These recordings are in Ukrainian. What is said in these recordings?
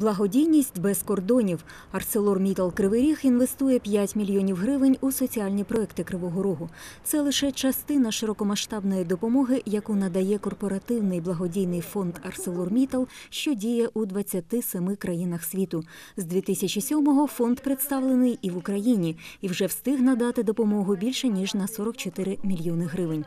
Благодійність без кордонів. Арселор Мітал Кривий Ріг інвестує 5 мільйонів гривень у соціальні проекти Кривого Рогу. Це лише частина широкомасштабної допомоги, яку надає корпоративний благодійний фонд Арселор Мітал, що діє у 27 країнах світу. З 2007-го фонд представлений і в Україні, і вже встиг надати допомогу більше ніж на 44 мільйони гривень.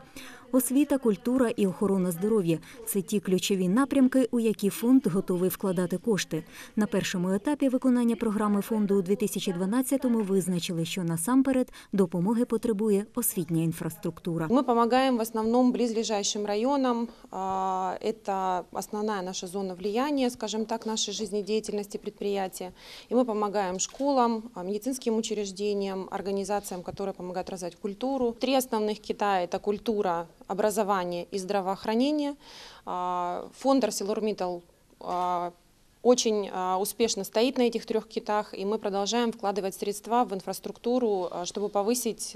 Освіта, культура і охорона здоров'я це ті ключові напрямки, у які фонд готовий вкладати кошти. На першому етапі виконання програми фонду у 2012-му визначили, що насамперед допомоги потребує освітня інфраструктура. Мы помогаем в основном близлежащим районам. А, Это основная наша зона влияния, скажем так, нашей жизнедеятельности предприятия. И мы помогаем школам, а, медицинским учреждениям, организациям, которые помогают развивать культуру. Три основных кита – это культура, Образование и здравоохранение. А, Фонд ArcelorMittal а, очень а, успешно стоит на этих трех китах, и мы продолжаем вкладывать средства в инфраструктуру, чтобы повысить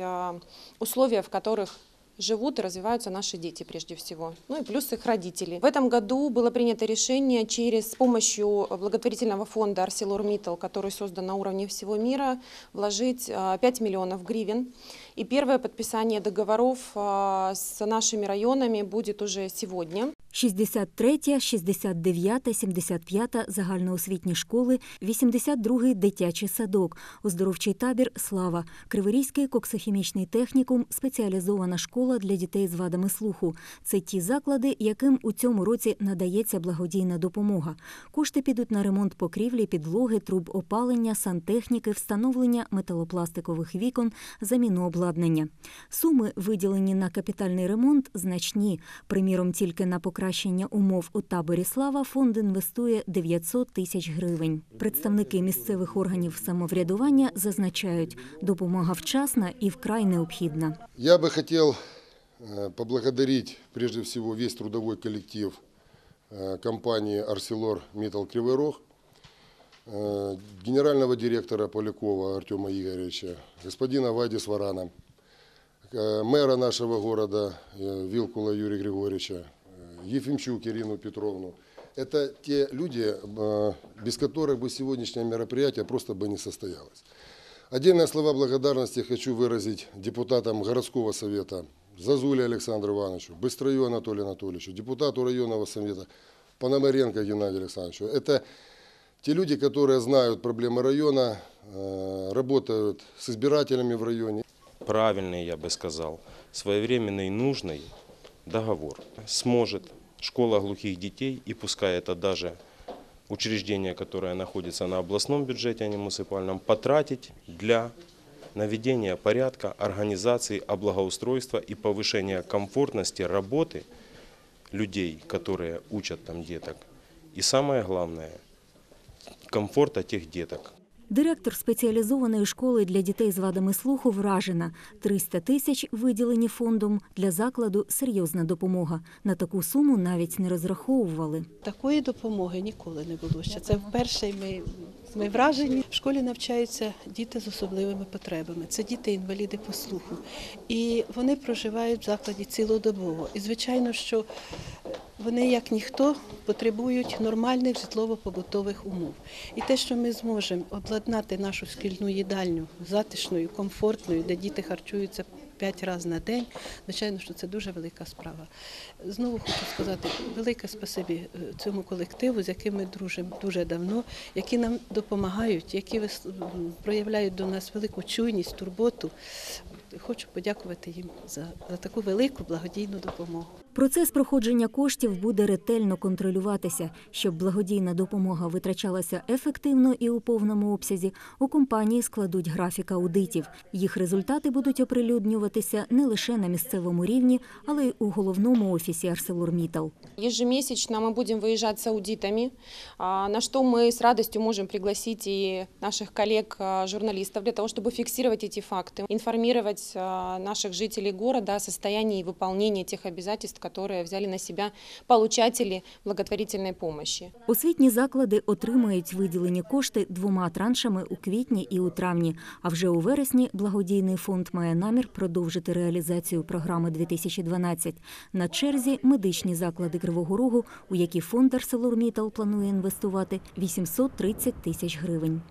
условия, в которых живут и развиваются наши дети прежде всего, ну и плюс их родители. В этом году было принято решение через с помощью благотворительного фонда ArcelorMittal, который создан на уровне всего мира, вложить а, 5 миллионов гривен. И первое подписание договоров а, с нашими районами будет уже сегодня. 63, 69, 75 загальноосвітні школи, 82 дитячий садок, оздоровчий табір Слава, Криворізький коксохімічний технікум, спеціалізована школа для дітей з вадами слуху. Це ті заклади, яким у цьому році надається благодійна допомога. Кошти підуть на ремонт покрівлі, підлоги, труб опалення, сантехніки, встановлення металопластикових вікон, заміну обладнання. Суми, виділені на капітальний ремонт, значні. Приміром, тільки на покращення умов у таборі Слава фонд інвестує 900 тисяч гривень. Представники місцевих органів самоврядування зазначають, допомога вчасна і вкрай необхідна. Я бы хотел э, поблагодарить прежде всего весь трудовой коллектив э, компании «Арселор Метал Кривой Рог», э, генерального директора Полякова Артема Игоревича, господина Вади Сварана, э, мэра нашего города э, Вилкула Юрия Григорьевича, э, Ефимчук Ирину Петровну. Это те люди, э, без которых бы сегодняшнее мероприятие просто бы не состоялось. Отдельные слова благодарности хочу выразить депутатам городского совета Зазуле Александру Ивановичу, Быстрою Анатолию Анатольевичу, депутату районного совета Пономаренко Геннадию Александровичу. Это те люди, которые знают проблемы района, э, работают с избирателями в районе. правильный, я бы сказал, своевременный, нужный договор сможет школа глухих детей, и пускай это даже учреждение, которое находится на областном бюджете, а не муниципальном, потратить для наведения порядка, организации, облагоустройства и повышения комфортности работы людей, которые учат там деток. И самое главное, комфорта тех деток. Директор спеціалізованої школи для дітей з вадами слуху вражена. 300 тисяч виділені фондом для закладу серйозна допомога. На таку суму навіть не розраховували. Такої допомоги ніколи не було ще. Це вперше ми, ми вражені. В школі навчаються діти з особливими потребами. Це діти-інваліди по слуху. І вони проживають в закладі цілодобово. І звичайно, що вони, як ніхто, потребують нормальних житлово-побутових умов. І те, що ми зможемо обладнати нашу шкільну їдальню затишною, комфортною, де діти харчуються п'ять разів на день, звичайно, що це дуже велика справа. Знову хочу сказати велике спасибі е, цьому колективу, з яким ми дружимо дуже давно, які нам допомагають, які проявляють до нас велику чуйність, турботу. Хочу подякувати їм за, за таку велику благодійну допомогу. Процес проходження коштів буде ретельно контролюватися, щоб благодійна допомога витрачалася ефективно і у повному обсязі. У компанії складуть графік аудитів. Їх результати будуть оприлюднюватися не лише на місцевому рівні, але й у головному офісі ArcelorMittal. Ежемесячно мы будем выезжать с аудитами, а, на что мы с радостью можем пригласить и наших коллег-журналистов для того, чтобы фиксировать эти факты, информировать а, наших жителей города о состоянии выполнения тех обязательств, которые взяли на себя получатели благотворительной помощи. Освітні заклади отримають виділені кошти двома траншами у квітні і у травні. А вже у вересні благодійний фонд має намір продовжити реалізацію програми 2012. На черзі медичні заклади Кривого Рогу, у які фонд ArcelorMittal планує інвестувати 830 тисяч гривень.